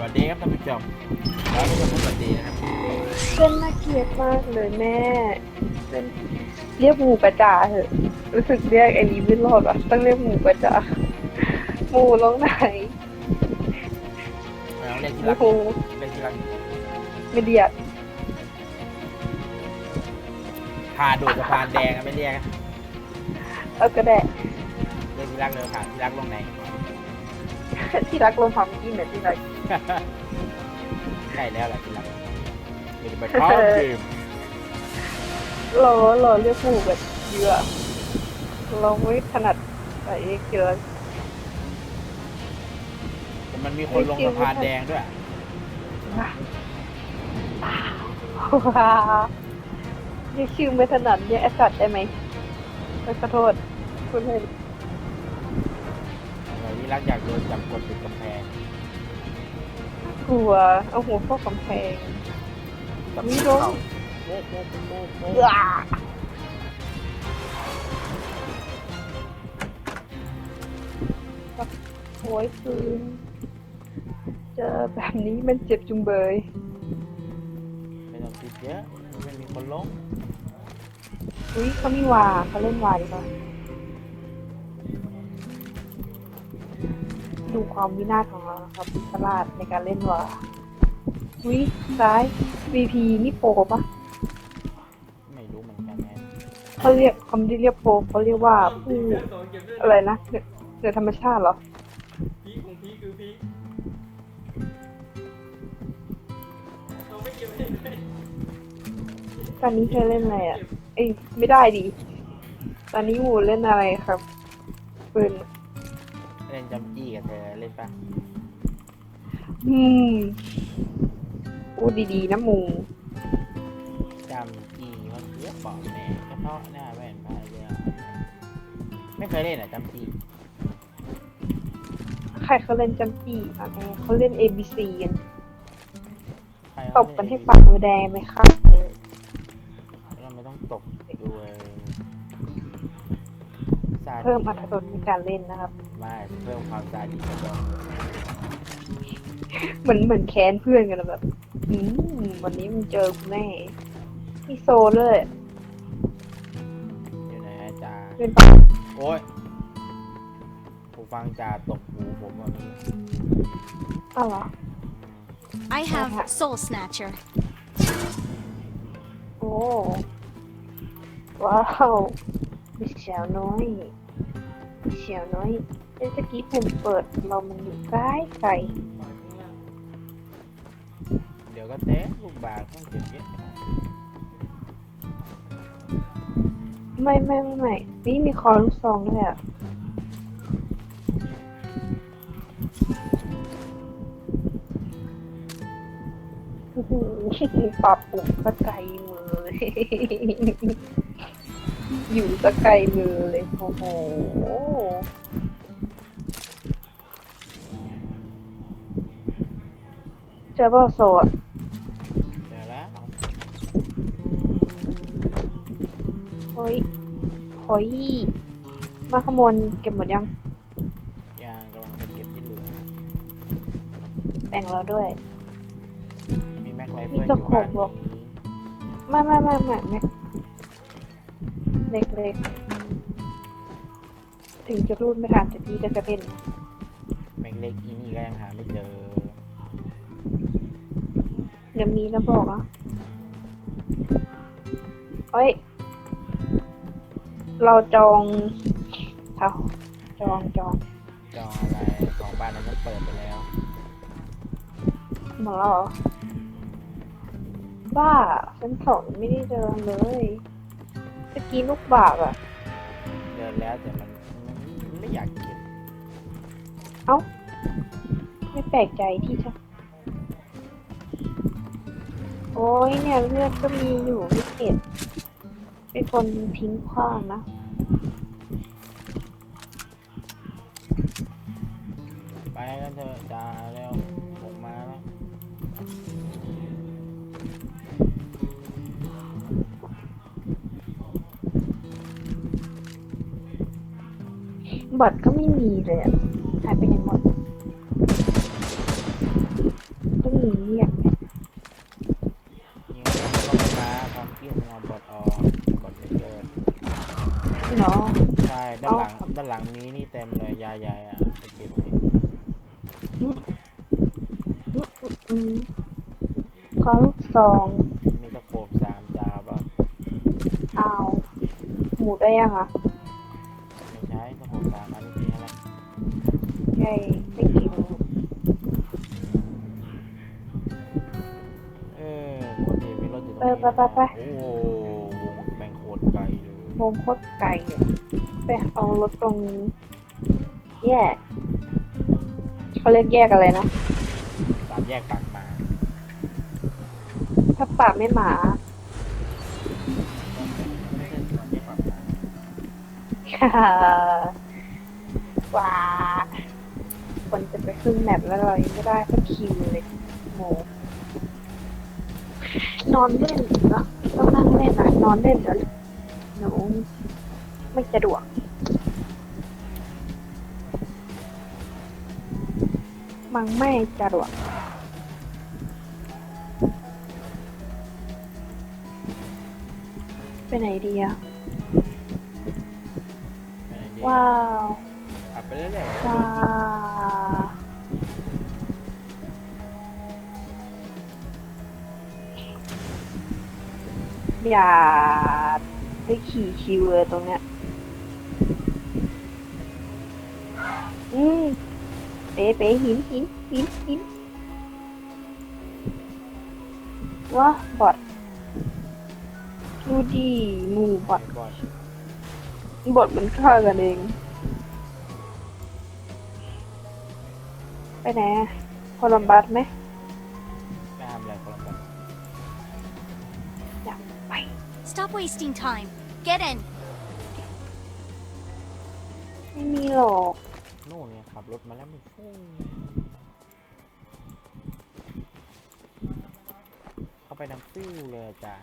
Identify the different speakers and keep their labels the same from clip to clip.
Speaker 1: สวัสดีครับท่านผู้ชมแล้วก็สวัสดีนะครับ
Speaker 2: เป็นน่าเกลียดมากเลยแม่ เป็นเรียกหมูกระจาเถอะ รู้สึกเรียกไอ้นี้ไม่รอดอะต้องเรียกหมูกระจาหมูลงไหน
Speaker 1: เราเรียกที่
Speaker 2: โอ้
Speaker 1: รัก
Speaker 2: โห
Speaker 1: เรียกที่รัก
Speaker 2: ไม่เดียด
Speaker 1: พาโดดสะพานแดงอะไม่เรียกอะ
Speaker 2: เอาก็ได้
Speaker 1: เรียกที่รักเลยพาที่รักลงไหน
Speaker 2: ที่รักลงความกินเหมือนที่รัก
Speaker 1: ใช่แล้วแหละที่รักเดี๋ยวจะไปเข้าเกม
Speaker 2: รอรอเรียกหมูแบบเยอะเราไม่ถนัดใส่เกลือ
Speaker 1: แต่มันมีคนลงสะพานแดงด้วย
Speaker 2: ว้าว้าเรียกชื่อไม่ถนัดเนี่ยไอสัตว์ได้ไหมขอโทษคุณเห็น
Speaker 1: เราที่รักอยากโดนจับกดติดกำแพง
Speaker 2: กลัวเอาหัวเข้ากำแพง
Speaker 1: จับ
Speaker 2: ไม่โดน
Speaker 1: โอ้โหโอ้โหโอ้โห
Speaker 2: เอื้อโอ้ยคืนเจอแบบนี้มันเจ็บจุงเบย
Speaker 1: ไม่ต้องคิดเยอะไม่มีคนลง
Speaker 2: อุ้ยเขามีวาเขาเล่นวาดีกว่ ดูความวินาศของเรานะครับตลาดในการเล่นวาอุ้ยซ้าย VP นี่โปรปะ
Speaker 1: ไม่รู้เหมือนกันนะ
Speaker 2: เขาเรียกเขาไม่ได้เรียกโปรเขาเรียกว่าผู้อะไรนะเหนือเหนือธรรมชาติเหรอ
Speaker 3: พีคของพีคคือพีคเราไม่เก็บเองเลย
Speaker 2: ตอนนี้เธอเล่นอะไรอะเอ้ยไม่ได้ดิตอนนี้หมูเล่นอะไรครับปืน
Speaker 1: เล่นจำจี้กับเธอเล่นปะ
Speaker 2: อืมพูดดีๆนะหมู
Speaker 1: จำจี้มันเยอะบอกแม่กระเทาะหน้าแว่นพายเรือไม่เคยเล่นอะจำจี้
Speaker 2: ใครเขาเล่นจำจี้อะแม่เขาเล่น A B C กัน
Speaker 1: ใคร
Speaker 2: ต
Speaker 1: เขา
Speaker 2: บ
Speaker 1: เล่
Speaker 2: กันให้ปากมือแดงไหมครับเออ
Speaker 1: เราไม่ต้องตกด้วยซาดิส
Speaker 2: เพิ่มอรรถรสในการเล่นนะครับ
Speaker 1: ไม่เพิ่มความซาดิสกว่า
Speaker 2: เหมือนเหมือนแค้นเพื่อนกันอะแบบอืมวันนี้มันเจอคุณแม่มีโซเลย
Speaker 1: อยู่ไหนอาจารย์
Speaker 2: เป็นปะ
Speaker 1: โอ้ยผมฟังจ่าตกหูผมวันนี้
Speaker 2: อ้าวเหรอ
Speaker 4: I have Soul Snatcher.
Speaker 2: โอ้ว้าวมีเสียวน้อยมีเสียวน้อย เมื่อกี้ผมเปิดเรามันอยู่ใกล้ไกล
Speaker 1: เดี๋ยวก็เตะลูกบาศก์ต้องเก็บเยอะ
Speaker 2: ไม่ไม่ไม่ไม่นี่มีคอลูกซองด้วยอะโอ้โหปรับปุ่มสะไกลมือเลยอยู่สะไกลมือเลยโอ้โห เจอเปล่าโซอะ
Speaker 1: เดี๋ยวแล้ว
Speaker 2: เฮ้ยเฮ้ยมาขโมยเก็บหมดยัง
Speaker 1: ยางกำลังจะเก็บที่เหลือ
Speaker 2: แบ่งเราด้วย
Speaker 1: มีแม็กไลเฟิ
Speaker 2: มี
Speaker 1: ลอ
Speaker 2: ตะ
Speaker 1: ยู่
Speaker 2: ข
Speaker 1: บ้า
Speaker 2: บ
Speaker 1: น
Speaker 2: เหรอไม่ไม่ไม่ไม่ไม่เล็กเล็กถึงจะรูดไม่ทันแต่พี่ก็จะเป็น
Speaker 1: แม็กเล็กอีนี่ก็ยังหาไม่เจอ
Speaker 2: เดี๋ยวมีแล้วบอกอะเอ้ย เราจองเอาจองจอง
Speaker 1: จองอะไรของบ้านนั้นก็เปิดไปแล้ว
Speaker 2: หมดแล้วเหรอบ้าชั้นสองไม่ได้เดินเลยตะกี้ลูกบาบอะ
Speaker 1: เดินแล้วแต่มันมันไม่อยากเก็บ
Speaker 2: ไม่แปลกใจที่จะ โอ้ยเนี่ยเลือดก็มีอยู่ไม่เก็บเป็นคนทิ้งขว้างนะ
Speaker 1: ไปกันเถอะจ้าเร็วผมมาแล้ว
Speaker 2: บัตรก็ไม่มีเลยอะหายไปไหนหมดงเงียบ
Speaker 1: ยิงก็ไม่ มาความคิดมัวบดออกกดไม่เกิด
Speaker 2: เนาะ
Speaker 1: ใช่ด้านหลังด้านหลังนี้นี่เต็มเลยยาใหญ่อะไปเก็บดิ
Speaker 2: ขอลูกซอง
Speaker 1: มีตะโขบสามจาป่ะ
Speaker 2: เอาหมูได้ยังอะ
Speaker 1: ไม่ใช่ตะโขบสามอันนี้มีอะไร
Speaker 2: ใช่
Speaker 1: ที่มีรถอยู่ตรง
Speaker 2: เอ
Speaker 1: นี้
Speaker 2: อไปไปไป
Speaker 1: โอ้โหวงแบ่งโคตรไกลเลย
Speaker 2: วงโคตรไกลอะไปเอารถตรงนี้แยกเขาเรียกแยกอะไรนะ
Speaker 1: สามแยกปากหมา
Speaker 2: ถ้าปากไม่หมา
Speaker 1: ไม่ใช่สามแยกปากหมา
Speaker 2: ว้าคนจะไปขึ้นแมปแล้วเรายังไม่ได้สักคิวเลยโม นอนเล่นเหรอต้องนั่งเล่นอะนอนเล่นเดี๋ยวหนูไม่สะดวกมังไม่สะดวกไปไหนดีอะ
Speaker 1: ไปไหนดี
Speaker 2: ว้าว
Speaker 1: ขับไปเรื่อยๆ
Speaker 2: ว้าว อย่าได้ขี่คิวเลยตรงเนี้ย อืมเป๊ะเป๊ะหินหินหินหินว้าบอดดูดีหมูบอด
Speaker 1: บอด
Speaker 2: บทมันฆ่ากันเอง ไปไหนอะโคลัมบัสไหม
Speaker 4: wasting time. Get in.
Speaker 2: ไม่มีหรอก
Speaker 1: นู่นเนี่ยขับรถมาแล้วมันฟุ้งเข้าไปน้ำฟิวเลยอะจ้ะ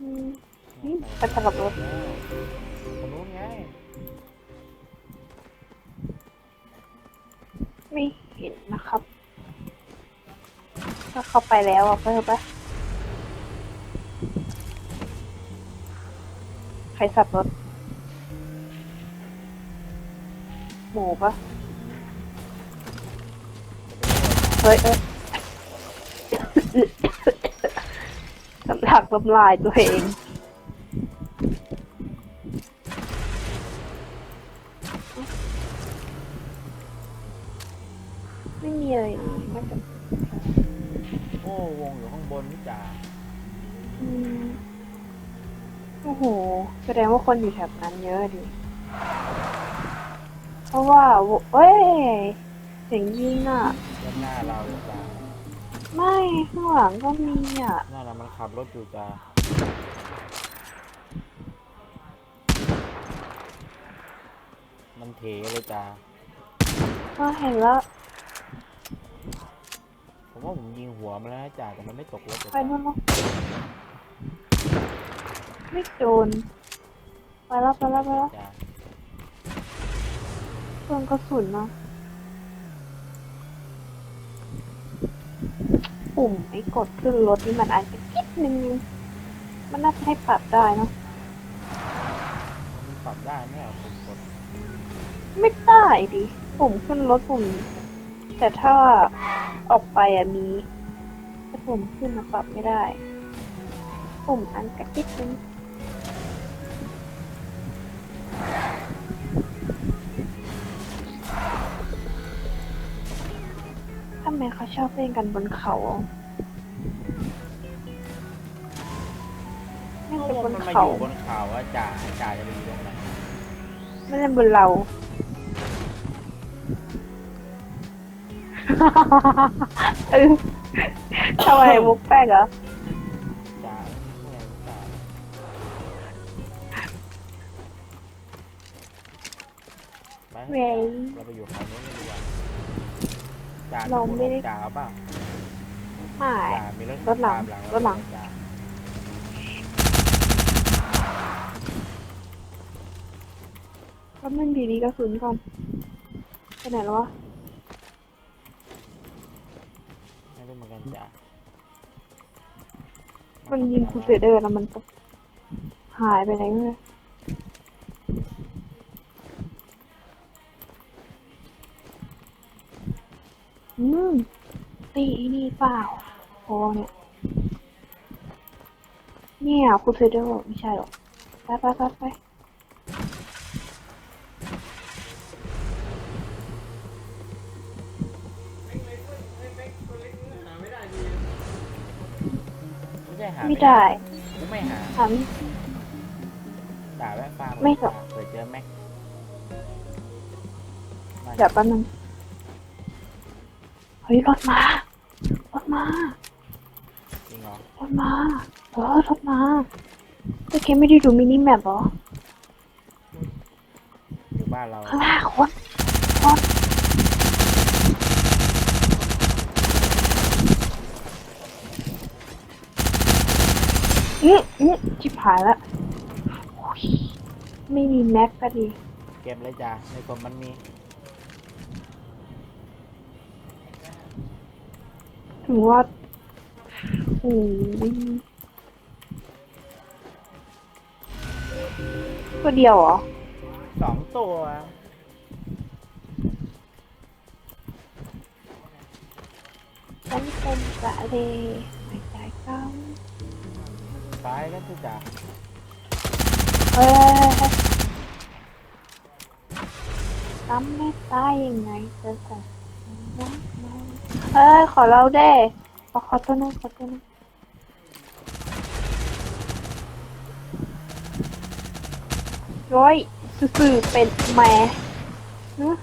Speaker 2: อืมนี่ไปขับรถ
Speaker 1: แล้วคนนู้นไง
Speaker 2: ไม่เห็นนะครับ ถ้าเข้าไปแล้วอะเพิ่มปะ รสับรถ หมูปะเฮ้ยเอ้ยสำลักน้ำลายตัวเองไม่มีอะไรเลยนอกจาก
Speaker 1: โอ้วงอยู่ข้างบนนี่จ้า
Speaker 2: อืม โอ้โห แสดงว่าคนอยู่แถบนั้นเยอะดิ เพราะว่าโวเอ้ยเสียงยิงอะ
Speaker 1: ด้านหน้าเราเลยจ้า
Speaker 2: ไม่ข้างหลังก็มีอะ
Speaker 1: หน้าเรามันขับรถอยู่จ้ามันเทเลยจ้า
Speaker 2: ก็เห็นแล้ว
Speaker 1: ผมว่าผมยิงหัวมันแล้วนะจ้าแต่มันไม่ตกรถเลย
Speaker 2: ไป
Speaker 1: จ้า
Speaker 2: นู่นเนอะ ไม่โดนไปแล้วไปแล้วไปแล้ว
Speaker 1: จ้า
Speaker 2: โดนกระสุนเนาะปุ่มไอ้กดขึ้นรถนี่มันอาจจะคิดนึง มันน่าจะให้ปรับได้เนาะ
Speaker 1: มันปรับได้ไหมอะผมกด
Speaker 2: ไม่ได้ดิปุ่มขึ้นรถปุ่มแต่ถ้าออกไปอะมีแต่ปุ่มขึ้นมาปรับไม่ได้ ปุ่มอันกระติดนึง มเขาชอบเล่นกันบนเขาเล่นกันบน
Speaker 1: มันมาอ
Speaker 2: เขา
Speaker 1: ยู่บนเขาอะจ่าจ่าจะไปอยู่ตรงไหน
Speaker 2: ไม่เล่นบนเรา เออทำไมมุกแป้งเหรอ
Speaker 1: จ่าเนี่ยจ่าไป
Speaker 2: เว้ย
Speaker 1: เราไปอยู่เขาโน้นเลยดีกว่า จ่า
Speaker 2: เราไม่ได้
Speaker 1: จ่าเอาเปล่า
Speaker 2: ไม่
Speaker 1: จ่ามีรถ
Speaker 2: รถหลัง
Speaker 1: ตามหลัง
Speaker 2: รถหลัง
Speaker 1: จ่า
Speaker 2: แล้วมันดีดีกระสุนก่อนไปไหนแล้ววะ
Speaker 1: รู้เหมือนกันจ้ะ
Speaker 2: มันยิงคูเซเดอร์แล้วมันก็หายไปไหนเลย อืมตีไอ้นี่เปล่าโอ้เนี่ย เนี่ยคูเซเดอร์ไม่ใช่หรอก ไปไปไปไป
Speaker 3: แม็กแม็กแม็กแม็กตัวเล็กมึงหาไม่ได้ดี
Speaker 1: ไม่ใช่หา
Speaker 2: ไม่ได้
Speaker 1: กูไม่หา
Speaker 2: ถาม
Speaker 1: ด่าแวะฟาร์ม
Speaker 2: ไม่หรอก
Speaker 1: เปิดเจอแม็กมา
Speaker 2: เดี๋ยวแป๊บนึง เฮ้ยรถมารถมา
Speaker 1: จริงเหรอ
Speaker 2: รถมาเออรถมาเมื่อกี้ไม่ได้ดูมินิแมปเหรอ
Speaker 1: อยู่บ้านเรา
Speaker 2: ข้างหน้าคนคนอืออือชิบหายละโอ้ยไม่มีแม็กก็ดี
Speaker 1: เก็บเลยจ้ะในกล่องมันมี
Speaker 2: ถึงว่าโอ้ยตัวเดียวเหรอ
Speaker 1: สองตัว
Speaker 2: ฉันเป็นกระเลไม่ใจก้าว
Speaker 1: ไปกันทุกจ้ะ
Speaker 2: เฮ้ยทำไม่ตายยังไงจะสั่งรักมัน เฮ้ยขอเราได้ขอขอตัวนึงขอตัวนึงโอ้ยซื่อเป็นแม่ฮะ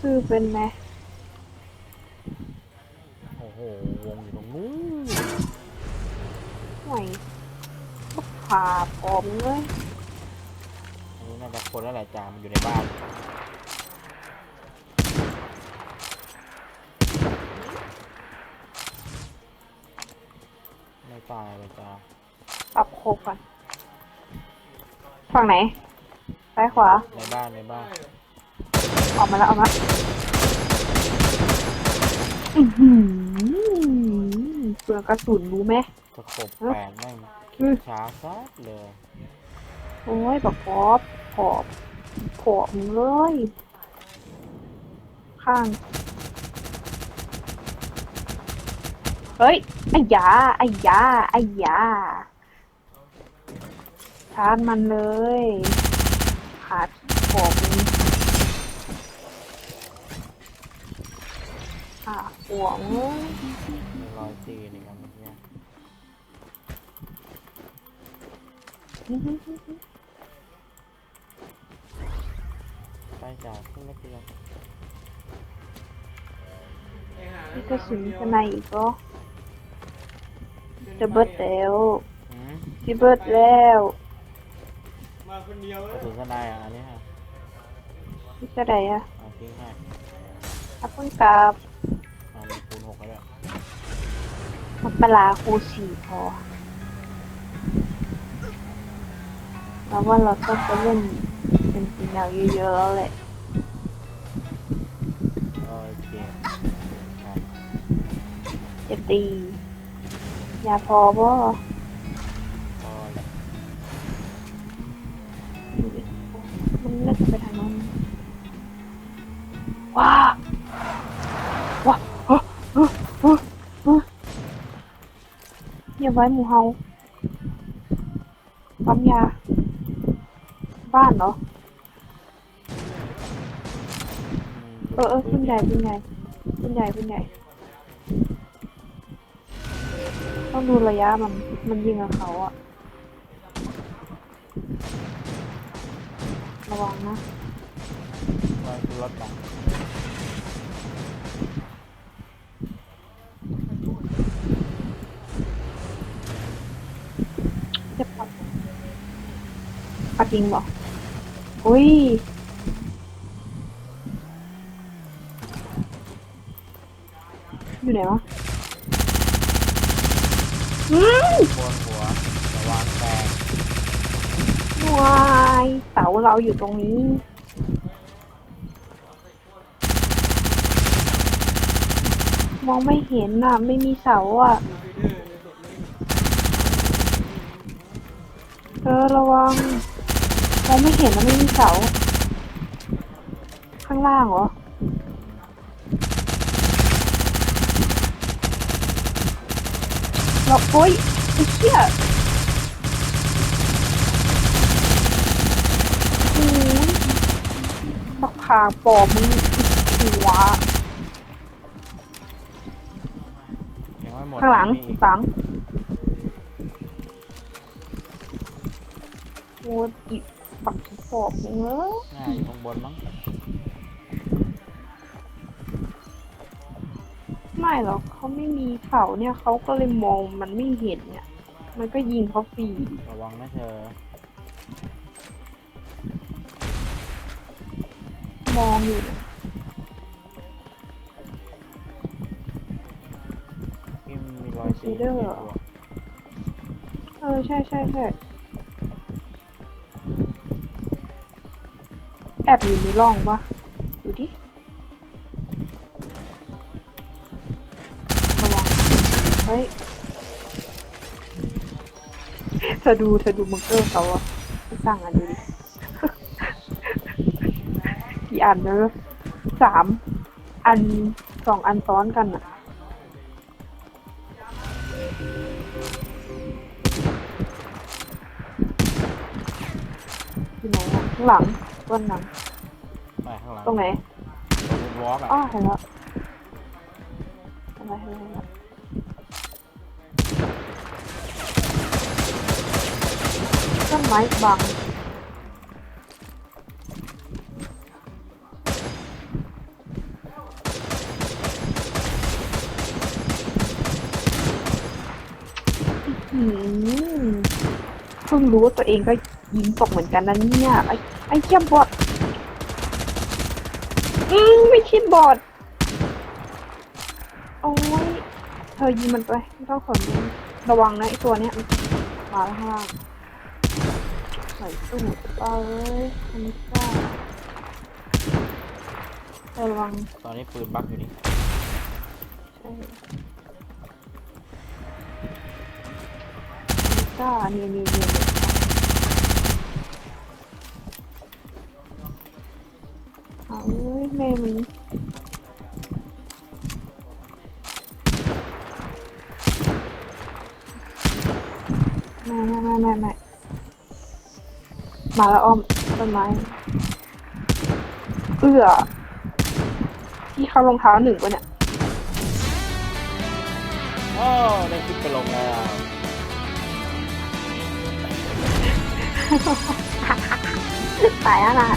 Speaker 2: ซื่อเป็นแม่
Speaker 1: โอ้โห วงอยู่ตรงนู้น
Speaker 2: หน่อยก็ขาผมเลย
Speaker 1: นนี้น่าจะคนแล้วแหละจามันอยู่ในบ้าน ตายเลยจ้า
Speaker 2: ปรับโคกก่อน ฝั่งไหน ซ้ายขวา
Speaker 1: ในบ้านในบ้าน
Speaker 2: ออกมาแล้วออกมาอือหือเปลือกกระสุนรู้ไหม
Speaker 1: สกบแปดแม่ง
Speaker 2: อืม
Speaker 1: ช้าซัดเลย
Speaker 2: โอ้ยบอกพอบผอบผอมเลย ข้าง เฮ้ยไอ้ยาไอ้ยาไอ้ยาชาร์จมันเลยขาดผมขาห่วงเลย
Speaker 1: มีรอยตีนี่กันเมื่อกี้ไปจ้าขึ้นไม่เตียง
Speaker 3: ไอ้หา
Speaker 2: นี่กระสุนข้างในอีกก็ จะเบิดแล้ว
Speaker 1: อืม
Speaker 2: จะเบิดแล้ว
Speaker 3: มาคนเดียว
Speaker 1: ก
Speaker 3: เล
Speaker 1: ระ
Speaker 3: ย
Speaker 1: สุนสนายอะอันนี้ฮะ
Speaker 2: นี่จะไหนอะ
Speaker 1: เอาทิ้งให้
Speaker 2: อัพเพิ่งกราบ
Speaker 1: เอามีคูณหกแล้ว
Speaker 2: มักเวลาคูสี่พอแล้วว่าเราต้องไปเล่นเป็นสีแนวเยอะๆแล้วแหละ
Speaker 1: โอเคอะ
Speaker 2: จะตีอ ย่าพอบ่
Speaker 1: พอแล้ว
Speaker 2: มันน่าจะไปทางโน้นว้าว้าเฮ้อเฮ้อเฮ้อเฮ้ออย่าไว้หมูเฮาปั๊มยา บ้านเหรอ
Speaker 1: ม
Speaker 2: เออเออขึ้นใหญ่ขึ้นใหญ่ขึ้นใหญ่ขึ้นใหญ่ ต้องดูระยะมัน มันยิงกับเขาอะระวังนะ
Speaker 1: ไว้ขึ้นรถบัง
Speaker 2: จะปัดปัดยิงบอกอุ้ยอยู่ไหนวะอืม
Speaker 1: บนหัวระวังแตก
Speaker 2: วายเสาเราอยู่ตรงนี้ มองไม่เห็นน่ะ ไม่มีเสาอะ
Speaker 3: เอ
Speaker 2: อระวัง มองไม่เห็นนะไม่มีเสา ข้างล่างเหรอ เราโอ๊ยไอ้เหี้ยโอ้ยสักขาปอบมึงหัว
Speaker 1: ยังไม่หมด
Speaker 2: ข้างหลัง
Speaker 1: มีอีก
Speaker 2: ฝังโอ้ยอีกฝังปอบมึงเอ้ย
Speaker 1: น่าอยู่ข้างบนมั้ง
Speaker 2: ไม่หรอกเขาไม่มีเสาเนี่ยเขาก็เลยมองมันไม่เห็นเนี่ย มันก็ยิงเขาฟรี
Speaker 1: ระวังนะเธอ
Speaker 2: มองอยู่เนี่ย
Speaker 1: ที่มีรอยสี
Speaker 2: ฟีเดอร์เหรอเออใช่ใช่ใช่แอบอยู่ในร่องปะ ฮ้ยเธอดูเธอดูบังเกอร์เขาอะสร้างอันดูดิกี่อันเนอะสามอันสองอันซ้อนกันอะที่ไหนอะข้างหลังต้นหลัง
Speaker 1: ไปข้างหลัง
Speaker 2: ตรงไหน
Speaker 1: วอล์กอะ
Speaker 2: อ้อเห็นแล้วเห็นแล้วเห็นแล้ว ต้นไม้บังเพิ่งรู้ว่าตัวเองก็ยิงตกเหมือนกันนะเนี่ย ไอ้ไอ้เจ้าบอดอืมไม่ใช่บอดโอ้ยเธอยิงมันไปไม่ต้องสนมันระวังนะไอ้ตัวเนี้ยมันมาแล้วข้างล่าง ใส่ตู้เอ้ยมันไม่กล้าเธอระวัง
Speaker 1: ตอนนี้ปืนบักอยู่นี่
Speaker 2: ใช่กล้าเนี่ยเนี่ยเนี่ยเนี่เอาเอ้ยแม่มึง มาแล้วอ้อมต้นไม้เอื้อที่เขารองเท้าหนึ่งวะเนี่ย
Speaker 1: โอ้ได้คลิปไปลงแล้ว
Speaker 2: ตายแล้วนะ